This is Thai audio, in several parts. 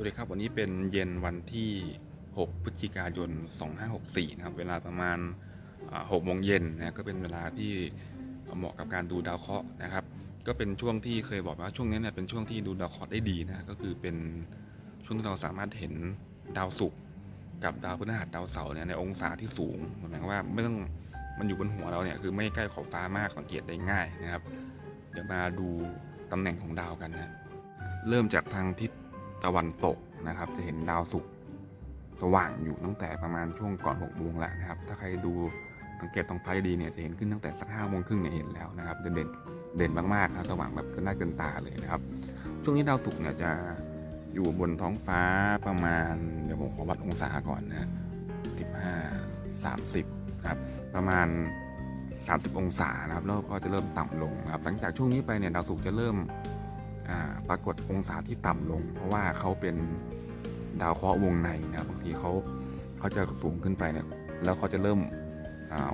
สวัสดีครับ วันนี้เป็นเย็นวันที่ 6 พฤศจิกายน 2564 นะครับ เวลาประมาณ6โมงเย็นนะก็เป็นเวลาที่เหมาะกับการดูดาวเคราะห์นะครับ ก็เป็นช่วงที่เคยบอกว่าช่วงนี้เนี่ยเป็นช่วงที่ดูดาวเคราะห์ได้ดีนะก็คือเป็นช่วงที่เราสามารถเห็นดาวศุกร์กับดาวพฤหัสดาวเสาร์เนี่ยในองศาที่สูงหมายความว่าไม่ต้องมันอยู่บนหัวเราเนี่ยคือไม่ใกล้ขอบฟ้ามากสังเกตได้ง่ายนะครับ เดี๋ยวมาดูตำแหน่งของดาวกันนะเริ่มจากทางทิศ ตะวันตกนะครับ จะเห็นดาวศุกร์สว่างอยู่ตั้งแต่ประมาณช่วงก่อน6โมงแล้วนะครับ ถ้าใครดูสังเกตตรงไฟดีเนี่ยจะเห็นขึ้นตั้งแต่สักห้าโมงครึ่งเนี่ยเห็นแล้วนะครับจะเด่นเด่นมากๆนะสว่างแบบเกินหน้าเกินตาเลยนะครับ ช่วงนี้ดาวศุกร์เนี่ยจะอยู่บนท้องฟ้าประมาณเดี๋ยวผมขอวัดองศาก่อนนะ15 30นะครับประมาณ 30 องศานะครับแล้วก็จะเริ่มต่ำลงนะครับ หลังจากช่วงนี้ไปเนี่ยดาวศุกร์จะเริ่ม ปรากฏองศาที่ต่ำลง เพราะว่าเขาเป็นดาวเคราะห์วงในนะบางทีเขาเขาจะสูงขึ้นไปเนี่ยแล้วเขาจะเริ่ม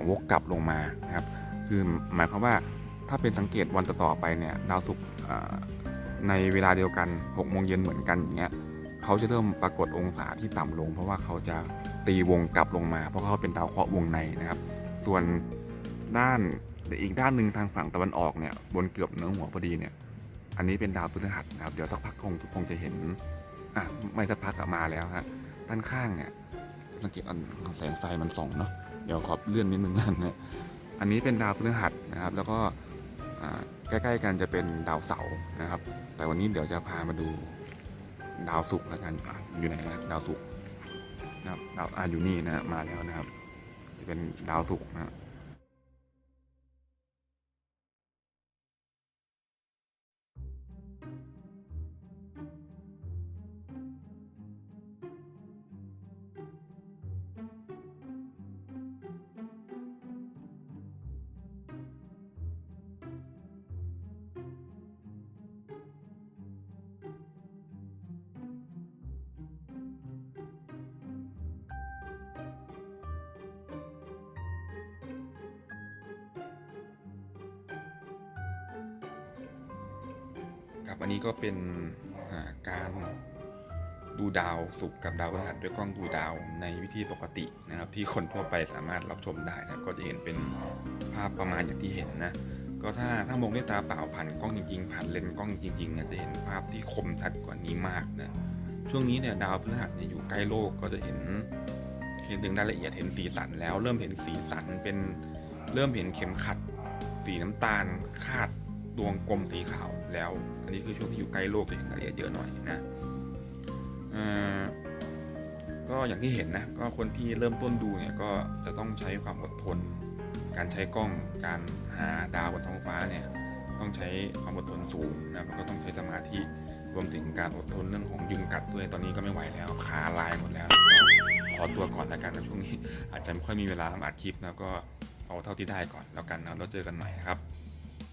วกกลับลงมานะครับคือหมายความว่าถ้าเป็นสังเกตวันต่อๆไปเนี่ยดาวศุกร์ในเวลาเดียวกัน6โมงเย็นเหมือนกันอย่างเงี้ยเขาจะเริ่มปรากฏองศาที่ต่ำลง เพราะว่าเขาจะตีวงกลับลงมา เพราะเขาเป็นดาวเคราะห์วงในนะครับ ส่วนด้านอีกด้านหนึ่งทางฝั่งตะวันออกเนี่ยบนเกือบเหนือหัวพอดีเนี่ย อันนี้เป็นดาวพฤหัสนะครับ เดี๋ยวสักพักคงทุกคงจะเห็นอะไม่สักพักอะมาแล้วฮะด้านข้างเนี่ยสังเกตอันแสงไฟมันส่องเนาะเดี๋ยวขอเลื่อนนิดนึงนะเนี่ยอันนี้เป็นดาวพฤหัสนะครับ แล้วก็อ่าใกล้ๆกันจะเป็นดาวเสาร์นะครับ แต่วันนี้เดี๋ยวจะพามาดูดาวศุกร์แล้วกันอะอยู่ไหนนะดาวศุกร์นะครับดาวอ่าอยู่นี่นะมาแล้วนะครับ จะเป็นดาวศุกร์นะ ครับ อันนี้ก็เป็นาการดูดาวศุกร์กับดาวพฤหัสด้วยกล้องดูดาวในวิธีปกตินะครับ ที่คนทั่วไปสามารถรับชมได้นะก็จะเห็นเป็นภาพประมาณอย่างที่เห็นนะก็ถ้าถ้ามองด้วยตาเปล่าผ่านกล้องจริงๆผ่านเลนส์กล้องจริงๆจะเห็นภาพที่คมชัดกว่านี้มากนะช่วงนี้เนี่ยดาวพฤหัสเนี่ยอยู่ใกล้โลกก็จะเห็นเห็นถึงรายละเอียดเห็นสีสันแล้วเริ่มเห็นสีสันเป็นเริ่มเห็นเข็มขัด สีน้ำตาลคาด ดวงกลมสีขาวแล้ว อันนี้คือช่วงที่อยู่ใกล้โลกจะเห็นรายละเอียดเยอะหน่อยนะอ่อก็อย่างที่เห็นนะก็คนที่เริ่มต้นดูเนี่ยก็จะต้องใช้ความอดทน การใช้กล้องการหาดาวบนท้องฟ้าเนี่ยต้องใช้ความอดทนสูงนะแล้วก็ต้องใช้สมาธิรวมถึงการอดทนเรื่องของยุงกัดด้วยตอนนี้ก็ไม่ไหวแล้วขาลายหมดแล้วขอตัวก่อนล้วกันนะช่วงนี้อาจจะไม่ค่อยมีเวลาอัดคลิปนะก็เอาเท่าที่ได้ก่อนแล้วกันนะแล้วเจอกันใหม่นะครับ